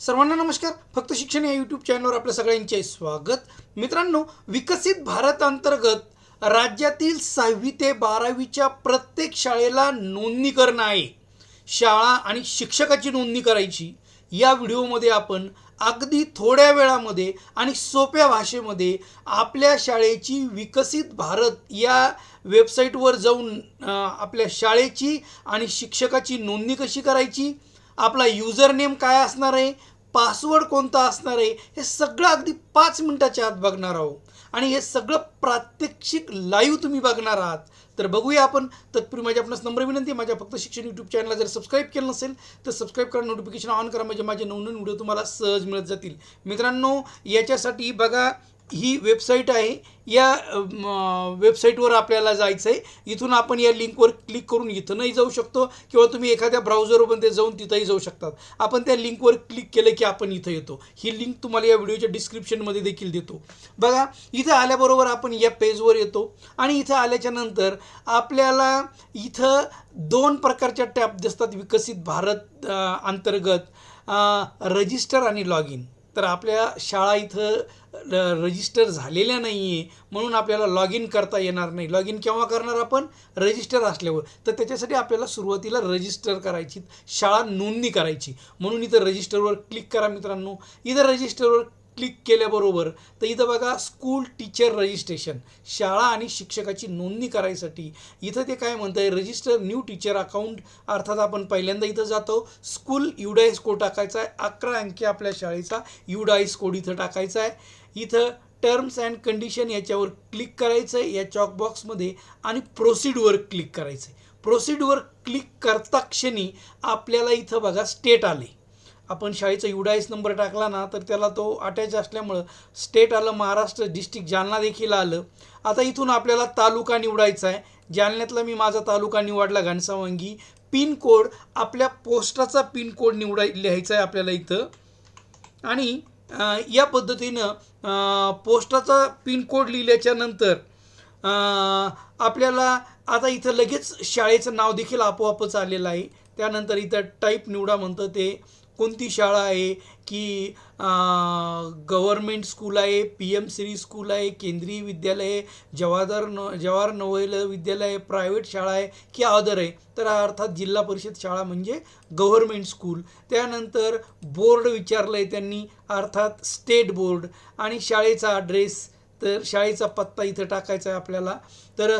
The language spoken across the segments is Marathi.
सर्वांना नमस्कार. फक्त शिक्षण या यूट्यूब चॅनलवर आपल्या सगळ्यांचे स्वागत. मित्रांनो विकसित भारत अंतर्गत राज्यातील सहावी ते बारावीच्या प्रत्येक शाळेला नोंदणी करणं आहे. शाळा आणि शिक्षकाची नोंदणी करायची. या व्हिडिओमध्ये आपण अगदी थोड्या वेळामध्ये आणि सोप्या भाषेमध्ये आपल्या शाळेची विकसित भारत या वेबसाईटवर जाऊन आपल्या शाळेची आणि शिक्षकाची नोंदणी कशी करायची? आपला युजर नेम काय असणार आहे? पासवर्ड कोणता असणार आहे? हे सगळं अगदी पाच मिनटाच्या आत बघणार आहोत. आणि हे सगळं प्रात्यक्षिक लाईव्ह तुम्ही बघणार आहात. तर बघूया आपण. तत्पूर्वी माझ्या आपणास नंबर विनंती माझ्या फक्त शिक्षण यूट्यूब चॅनलला जर सबस्क्राईब केलं नसेल तर सबस्क्राईब करा. नोटिफिकेशन ऑन करा. म्हणजे माझे नवनवीन व्हिडिओ तुम्हाला सहज मिळत जातील. मित्रांनो याच्यासाठी बघा ही वेबसाईट आहे. या वेबसाईटवर आपल्याला जायचं आहे इथून आपण या लिंकवर क्लिक करून इथूनही जाऊ शकतो किंवा तुम्ही एखाद्या ब्राउझरमध्ये जाऊन तिथंही जाऊ शकतात. आपण त्या लिंकवर क्लिक केलं की आपण इथं येतो. ही लिंक तुम्हाला या व्हिडिओच्या डिस्क्रिप्शनमध्ये देखील देतो. बघा इथं आल्याबरोबर आपण या पेजवर येतो आणि इथं आल्याच्यानंतर आपल्याला इथं दोन प्रकारच्या टॅब दिसतात. विकसित भारत अंतर्गत रजिस्टर आणि लॉग इन तर आपल्या शाळा इथं रजिस्टर झालेल्या नाही आहे म्हणून आपल्याला लॉग इन करता येणार नाही. लॉग इन केव्हा करणार आपण? रजिस्टर असल्यावर. तर त्याच्यासाठी आपल्याला सुरुवातीला रजिस्टर करायची शाळा नोंदणी करायची. म्हणून इथं रजिस्टरवर क्लिक करा मित्रांनो. इथं रजिस्टरवर क्लिक केल्याबरोबर तर इथं बघा स्कूल टीचर रजिस्ट्रेशन शाळा आणि शिक्षकाची नोंदणी करायसाठी. इथं ते काय म्हणतं आहे रजिस्टर न्यू टीचर अकाउंट अर्थात आपण पहिल्यांदा इथं जातो. स्कूल युडाईस कोड टाकायचा आहे. अकरा अंकी आपल्या शाळेचा युडाईस कोड इथं टाकायचा आहे. इथं टर्म्स अँड कंडिशन याच्यावर क्लिक करायचं आहे या चॉकबॉक्समध्ये आणि प्रोसीडवर क्लिक करायचं आहे प्रोसीडवर क्लिक करता क्षणी आपल्याला इथं बघा स्टेट आले. आपण शाळेचा युडाईस नंबर टाकला ना तर त्याला तो अटॅच असल्यामुळं स्टेट आलं महाराष्ट्र डिस्ट्रिक्ट जालना देखील आलं. आता इथून आपल्याला तालुका निवडायचा आहे. जालन्यातला मी माझा तालुका निवडला घनसावंगी. पिन कोड आपल्या पोस्टाचा पिन कोड निवडाय लिहायचा आहे आपल्याला इथं. आणि या पद्धतीनं पोस्टाचा पिन कोड लिहिल्याच्या नंतर आपल्याला आता इथं लगेच शाळेचं नाव देखील आपोआपच आलेलं आहे. त्यानंतर इथं टाईप निवडा म्हणतं ते. कोणती शाळा आहे की गव्हर्मेंट स्कूल आहे पी एम श्री स्कूल आहे केंद्रीय विद्यालय आहे जवाहर न जवाहर नवोदय विद्यालय आहे प्रायव्हेट शाळा आहे की अदर आहे? तर अर्थात जिल्हा परिषद शाळा म्हणजे गव्हर्मेंट स्कूल त्यानंतर बोर्ड विचारलं आहे त्यांनी अर्थात स्टेट बोर्ड आणि शाळेचा ॲड्रेस तर शाळेचा पत्ता इथं टाकायचा आहे आपल्याला. तर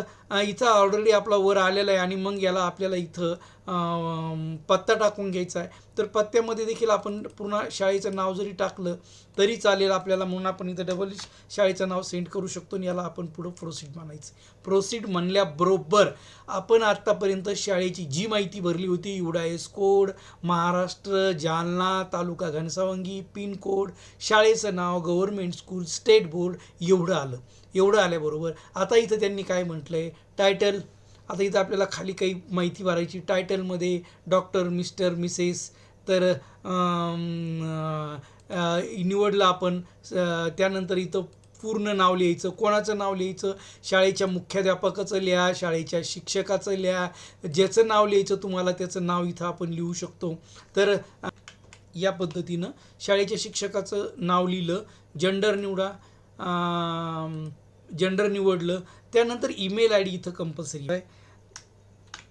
इथं ऑलरेडी आपला वर आलेला आहे आणि मग याला आपल्याला इथं पत्ता टाकून घ्यायचा आहे. तर पत्त्यामध्ये देखील आपण पूर्ण शाळेचं नाव जरी टाकलं तरी चालेल आपल्याला म्हणून आपण इथं डबल शाळेचं नाव सेंड करू शकतो आणि याला आपण पुढं प्रोसीड म्हणायचं प्रोसीड म्हणल्याबरोबर आपण आत्तापर्यंत शाळेची जी माहिती भरली होती UDISE code Maharashtra Jalna taluka Ghansawangi pincode शाळेचं नाव गव्हर्मेंट स्कूल स्टेट बोर्ड एवढं आलं. एवढं आल्याबरोबर आता इथं त्यांनी काय म्हटलं आहे टायटल आता इथं आपल्याला खाली काही माहिती भरायची. टायटलमध्ये डॉक्टर मिस्टर मिसेस तर निवडला निवडलं आपण. त्यानंतर इथं पूर्ण नाव लिहायचं. कोणाचं नाव लिहायचं? शाळेच्या मुख्याध्यापकाचं लिहा शाळेच्या शिक्षकाचं लिहा. ज्याचं नाव लिहायचं तुम्हाला त्याचं नाव इथं आपण लिहू शकतो. तर या पद्धतीनं शाळेच्या शिक्षकाचं नाव लिहिलं. जेंडर निवडा. जेंडर निवडलं त्यानंतर ईमेल आय डी इथं कंपल्सरी आहे.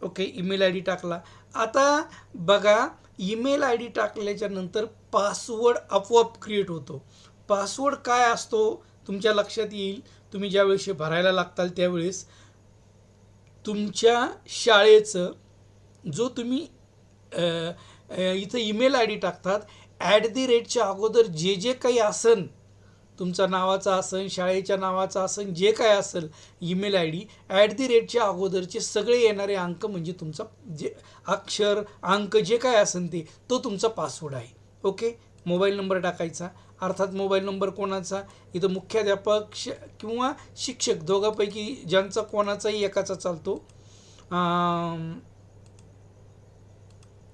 ओके ईमेल आय डी टाकला. आता बघा ईमेल आय डी टाकल्याच्या नंतर पासवर्ड आपोआप क्रिएट होतो. पासवर्ड काय असतो? तुमच्या लक्षात येईल. तुम्ही ज्यावेळेस हे भरायला लागताल त्यावेळेस तुमच्या शाळेचं जो तुम्ही इथं ईमेल आय डी टाकतात ॲट दी रेटच्या अगोदर जे जे काही आसन तुमचा नावाचा आसन शाळेच्या नावाचा आसन जे काय असेल email I D at the रेटच्या अगोदरचे सगळे येणारे अंक म्हणजे तुमचा जे अक्षर अंक जे काय असेल ते तो तुमचा पासवर्ड आहे. ओके मोबाईल नंबर टाकायचा. अर्थात मोबाईल नंबर कोणाचा? इथं मुख्याध्यापक श किंवा शिक्षक दोघांपैकी ज्यांचा कोणाचाही एकाचा चालतो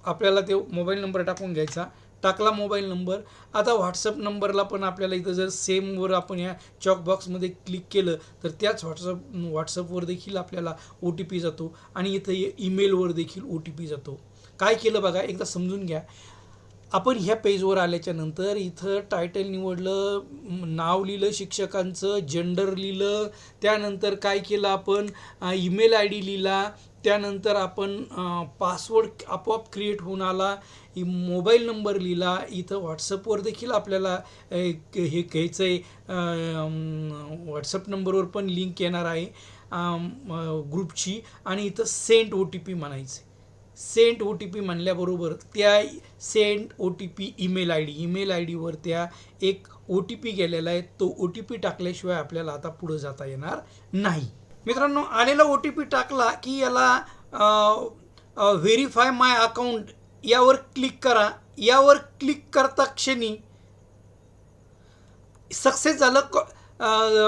आपल्याला ते मोबाईल नंबर टाकून घ्यायचा. टाकला मोबाईल नंबर. आता व्हॉट्सअप नंबरला पण आपल्याला इथं जर सेमवर आपण या चॉकबॉक्समध्ये क्लिक केलं तर त्याच व्हॉट्सअप व्हॉट्सअपवर देखील आपल्याला ओ टी पी जातो आणि इथं ईमेलवर देखील ओ टी पी जातो. काय केलं बघा एकदा समजून घ्या. आपण ह्या पेजवर आल्याच्यानंतर इथं टायटल निवडलं नाव लिहिलं शिक्षकांचं जेंडर लिहिलं त्यानंतर काय केलं आपण? ईमेल आय डी लिहिला त्यानंतर आपण पासवर्ड आपोआप क्रिएट होऊन आला. मोबाईल नंबर लिहिला. इथं व्हॉट्सअपवर देखील आपल्याला हे घ्यायचं आहे व्हॉट्सअप नंबरवर पण लिंक येणार आहे ग्रुपची आणि इथं सेंट ओ टी पी म्हणायचं सेंट ओ टी पी म्हणल्याबरोबर त्या send O T P email I D email I डीवर त्या एक ओ टी पी गेलेला आहे. तो ओ टी पी टाकल्याशिवाय आपल्याला आता पुढं जाता येणार नाही. मित्रांनो आलेला ओ टी पी टाकला की याला व्हेरीफाय माय अकाउंट यावर क्लिक करा. यावर क्लिक करता क्षणी सक्सेस झालं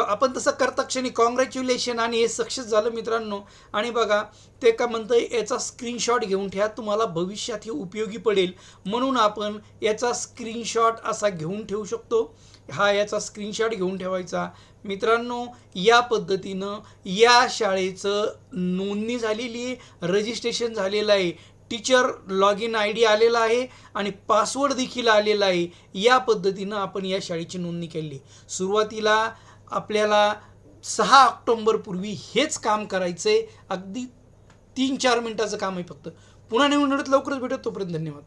आपण तसं करता क्षणी कॉंग्रॅच्युलेशन आणि हे सक्सेस झालं मित्रांनो. आणि बघा ते का म्हणतं याचा स्क्रीनशॉट घेऊन ठेवा तुम्हाला भविष्यात हे उपयोगी पडेल. म्हणून आपण याचा स्क्रीनशॉट असा घेऊन ठेवू शकतो. हा याचा स्क्रीनशॉट घेऊन ठेवायचा. मित्रांनो या पद्धतीनं या शाळेचं नोंदणी झालेली आहे रजिस्ट्रेशन झालेलं आहे teacher log in I D आलेला आहे आणि पासवर्ड देखील आलेला आहे. या पद्धतीनं आपण या शाळेची नोंदणी केली. सुरुवातीला आपल्याला सहा ऑक्टोंबरपूर्वी हेच काम करायचं आहे अगदी तीन चार मिनटाचं काम आहे फक्त. पुन्हा नवीन लवकरच भेटत तोपर्यंत धन्यवाद.